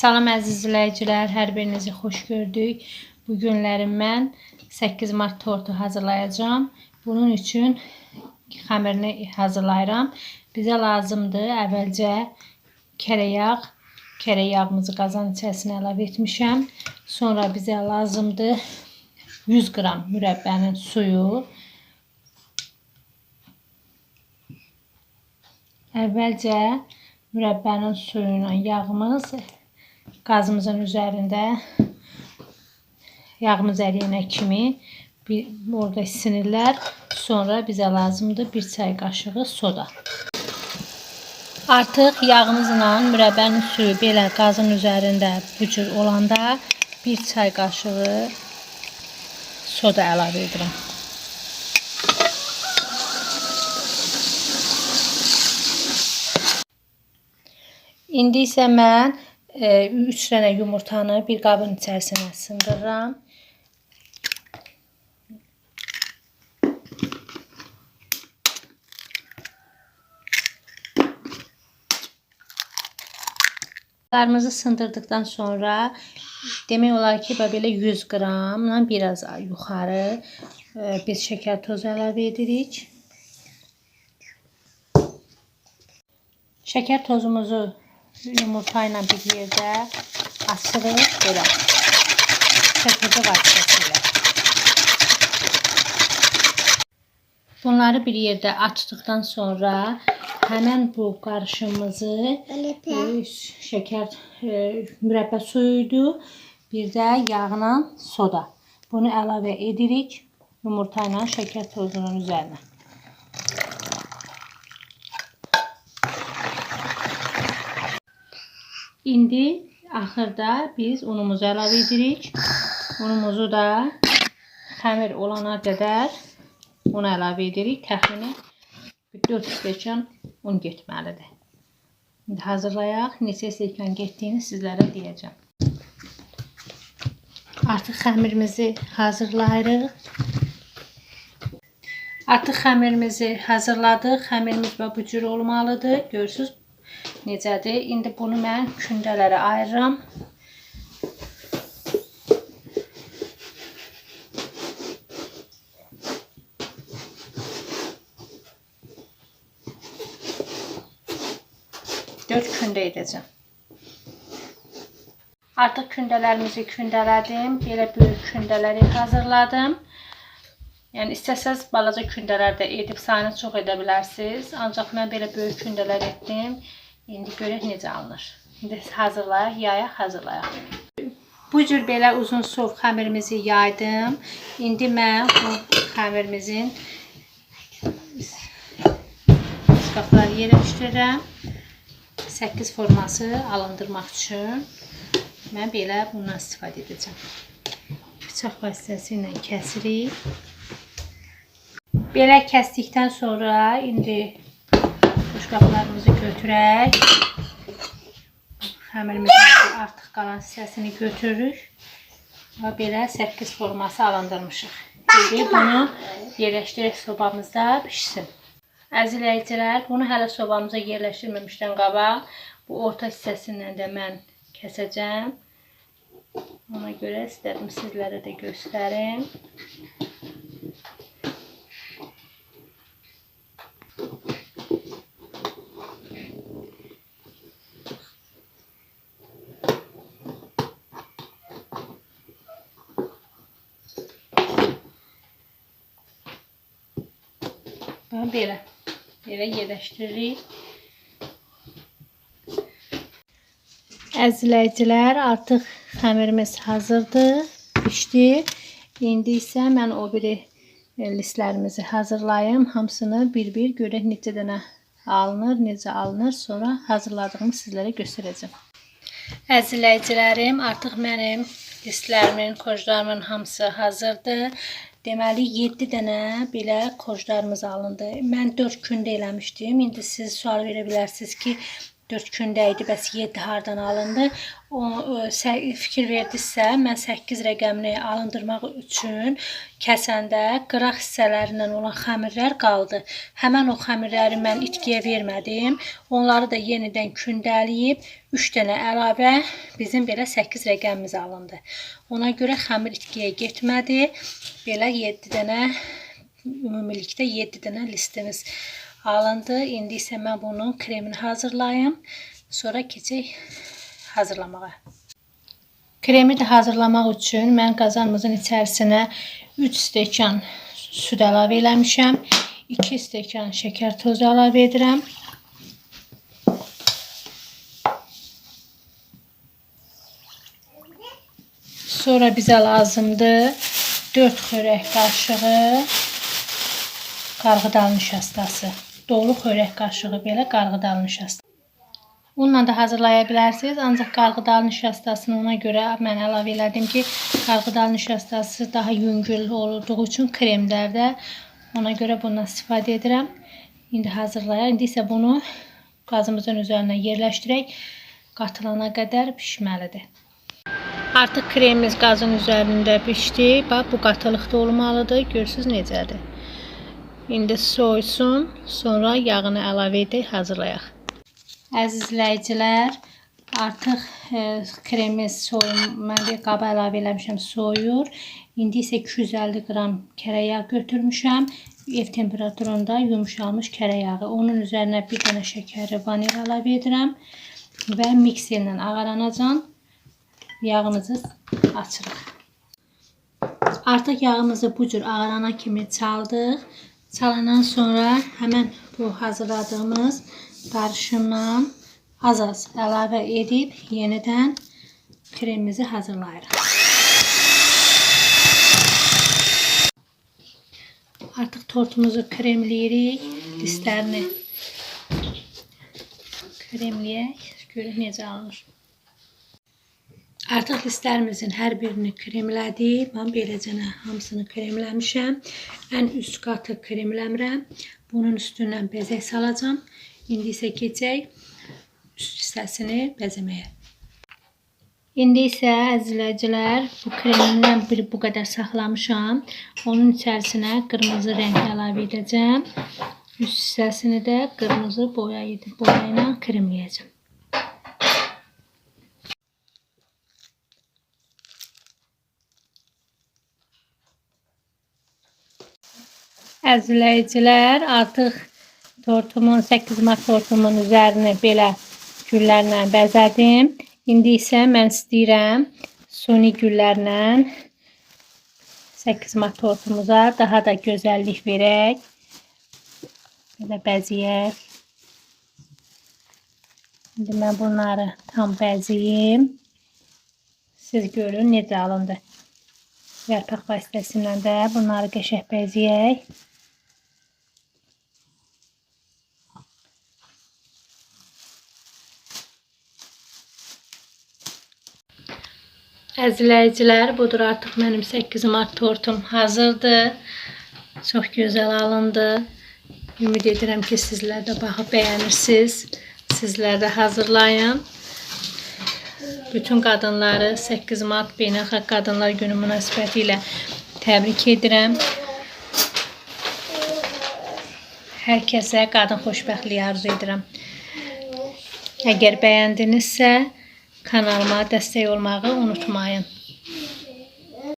Salam əziz izləyicilər, hər birinizi xoş gördük. Bu günlərim mən 8 mart tortu hazırlayacağam. Bunun üçün xəmirini hazırlayıram. Bizə lazımdır əvvəlcə kərə yağ. Kərə yağımızı qazan içərisinə əlavə etmişəm. Sonra bizə lazımdır 100 qram mürəbbənin suyu. Əvvəlcə mürəbbənin suyu ilə yağımız qazımızın üzərində yağımız əriyənə kimi bir orada sinirlər. Sonra bizə lazımdır 1 çay qaşığı soda. Artıq yağımızla mürəbbənin suyu belə qazın üzərində bu cür olanda 1 çay qaşığı soda əlavə edirəm. İndi isə mən 3 dənə yumurtanı bir qabın içərisinə sındırıram. Yumurtalarımızı sındırdıktan sonra demək olar ki, belə 100 qramla biraz yuxarı e, biz şəkər tozu əlavə edirik. Şəkər tozumuzu yumurta ilə bir yerdə açırıq belə çırpıcı vasitəsilə. Bunları bir yerdə açdıqdan sonra həmin bu qarışımımızı e, şəkər e, mürəbbə suyuydu, bir də yağla soda. Bunu əlavə edirik yumurta ilə şəkər tozunun üzərinə. İndi axırda biz unumuzu əlavə edirik. Unumuzu da xəmir olana qədər un əlavə edirik. Təxmini 4 stəkan un getməlidir. İndi hazırlayaq. Neçə stəkan getdiyini sizlərə deyəcəm. Artıq xəmirimizi hazırlayırıq. Artıq xəmirimizi hazırladıq. Xəmirimiz bu cür olmalıdır. Görürsüz necədir? İndi bunu mən kündələrə ayırıram. Dörd kündə edəcəm. Artıq kündələrimizi kündələdim. Belə böyük kündələri hazırladım. Yəni istəsəz balaca kündələr də edib sayını çox edə bilərsiniz. Ancaq mən belə böyük kündələr etdim. İndi görək necə alınır. İndi hazırlayaq, yayaq, hazırlayaq. Bu cür belə uzun sov xəmirimizi yaydım. İndi mən bu xəmirimizin qapları yerləşdirirəm. 8 forması alındırmaq üçün mən belə bundan istifadə edəcəm. Bıçaq vasitəsilə kəsirik. Belə kəsdikdən sonra indi boşqablarımızı götürək. Xəmirimizin artıq qalan hissəsini götürürük. Və belə 8 forması alındırmışıq. İndi bunu yerləşdirək sobamızda pişsin. Əzizləyicilər, bunu hələ sobamıza yerləşdirməmişdən qabaq bu orta hissəsindən də mən kəsəcəm. Ona görə istədim sizlərə də göstərim. Belə. Belə yerləşdiririk. Əzizləyicilər, artıq xəmirimiz hazırdır, pişdi. İndi isə mən o biri e, listlərimizi hazırlayım. Hamısını bir-bir görək necə dənə alınır, necə alınır. Sonra hazırladığımı sizlərə göstərəcəm. Əzizləyicilərim, artıq mənim listlərimin, kojlarımın hamısı hazırdır. Deməli 7 dənə belə kojlarımız alındı. Mən 4 gündə eləmişdim. İndi siz sual verə bilərsiniz ki, 4 gündə idi, bəs 7 hardan alındı? O sə- fikir verdinizsə, mən 8 rəqəmini alındırmaq üçün kəsəndə qıraq hissələrindən olan xəmirlər qaldı. Həmin o xəmirləri mən itkiyə vermədim. Onları da yenidən kündələyib 3 dənə əlavə bizim belə 8 rəqəmimiz alındı. Ona görə xəmir itkiyə getmədi. Belə 7 dənə ümumilikdə 7 dənə listimiz alındı. İndi isə mən bunun kremini hazırlayım. Sonra keçək hazırlamağa. Kremi də hazırlamaq üçün mən qazanımızın içərisinə 3 stəkan süd əlavə eləmişəm. 2 stəkan şəkər tozu əlavə edirəm. Sonra bizə lazımdır 4 xörək qaşığı qarğıdalı nişastası. Dolu xörək qaşığı belə qarğıdalı nişastası. Bununla da hazırlaya bilərsiniz. Ancaq qarğıdalı nişastasını ona görə mən əlavə elədim ki, qarğıdalı nişastası daha yüngül olduğu üçün kremlərdə ona görə bundan istifadə edirəm. İndi hazırlayaq. İndi isə bunu qazımızın üzərinə yerləşdirək. Qatılana qədər pişməlidir. Artıq kremimiz qazın üzərində pişdi. Bax bu qatılıqda olmalıdır. Görürsüz necədir. İndi soysun, sonra yağını əlavə edək, hazırlayaq. Əziz izləyicilər, artıq e, kremimiz soyun, mən bir qaba əlavə eləmişəm, soyur. İndi isə 250 qram kərə yağ götürmüşəm. Ev temperaturunda yumşalmış kərə yağı. Onun üzərinə bir dənə şəkəri vanil əlavə edirəm və mikserlə ağaranacaq. Yağımızı açırıq. Artıq yağımızı bu cür ağarana kimi çaldıq. Çalandan sonra həmən bu hazırladığımız qarışımdan az-az əlavə edib yenidən kremimizi hazırlayırıq. Artıq tortumuzu kremləyirik. Listlərini kremləyək. Görək necə alınır. Artıq listlərimizin hər birini kremlədik. Mən beləcənə hamısını kremləmişəm. Ən üst qatı kremləmirəm. Bunun üstündən bəzək salacağam. İndi isə keçək üst hissəsini bəzəməyə. İndi isə əzizləyicilər, bu kremimdən bir bu qədər saxlamışam. Onun içərisinə qırmızı rəng əlavə edəcəm. Üst hissəsini də qırmızı boya ilə kremləyəcəm. Əzizləyicilər, artıq tortumun 8 mart tortumun üzərini belə güllərlə bəzədim. İndi isə mən istəyirəm suni güllərlə 8 mart tortumuza daha da gözəllik verək. Belə bəzəyək. İndi mən bunları tam bəzəyim. Siz görün necə alındı. Yarpaq vasitəsilə də bunları qəşəng bəzəyək. Əzizləyicilər, budur artıq mənim 8 mart tortum hazırdır. Çox gözəl alındı. Ümid edirəm ki, sizlər də baxıb bəyənirsiniz. Sizlər də hazırlayın. Bütün qadınları 8 mart Beynəlxalq Qadınlar Günü münasibətilə təbrik edirəm. Hər kəsə qadın xoşbəxtliyi arzu edirəm. Əgər bəyəndinizsə, kanalıma dəstək olmağı unutmayın.